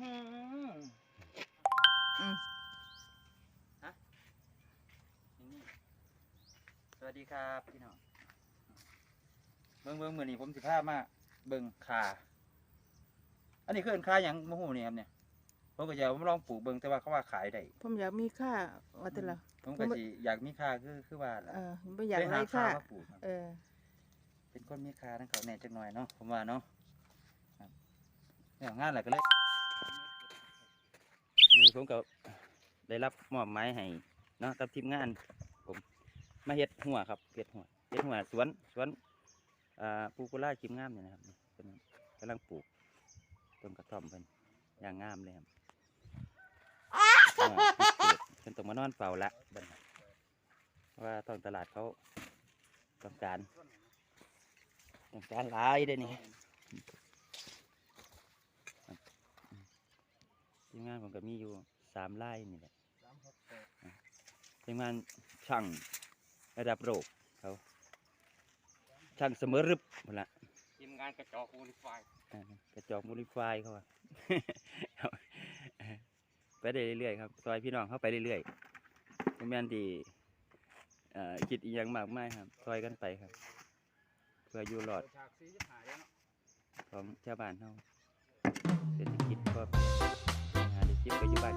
สวัสดีครับพี่น้อง เบิ้งเบิ้งเหมือนนี่ผมสิผ้ามากเบิ้งคาอันนี้คือเอินคาอย่างมะฮูนี่ครับเนี่ย ผมก็อจะผมลองปลูกเบิ้งแต่ว่าเขาว่าขายได้ ผมอยากมีค่าว่าแต่ละผมก็สิอยากมีค่าคือคือว่าล่ะเออไม่อยากให้ค่าปลูกเออ เป็นคนมีค่าทั้งเขาแน่จังหน่อยเนาะ ผมว่าเนาะอย่างงานอะไรก็เลย ผมก็ได้รับมอบหมายให้เนาะกับทีมงาน ผมมาเฮ็ดหัวครับเฮ็ดหัวเฮ็ดหัวสวนสวนอ่าปูกุล่าคิมงามเนี่ยนะครับกำลังปลูกต้นกระท่อมเป็นอย่างงามเลยครับเพิ่นต้องมานอนเฝ้าละบันว่าท้องตลาดเขาต้องการต้องการหลายเด้นี่ มงานผมก็มีอยู่สามไร่นี่แหละทีมงานช่างระดับโลกเขาช่างเสมอรึบหมดละทีมงานกระจอกโอลิฟายอ่ากระจอกมูลิฟายเขาว่าไปได้เรื่อยๆครับซอยพี่น้องเข้าไปเรื่อยๆผมแม่นดีเอ่อคิดอีกอย่างมากมายครับซอยกันไปครับ เพื่ออยู่รอดฉากซีจะหายแล้วเนาะของชาวบ้านเขาเศรษฐกิจก็ หา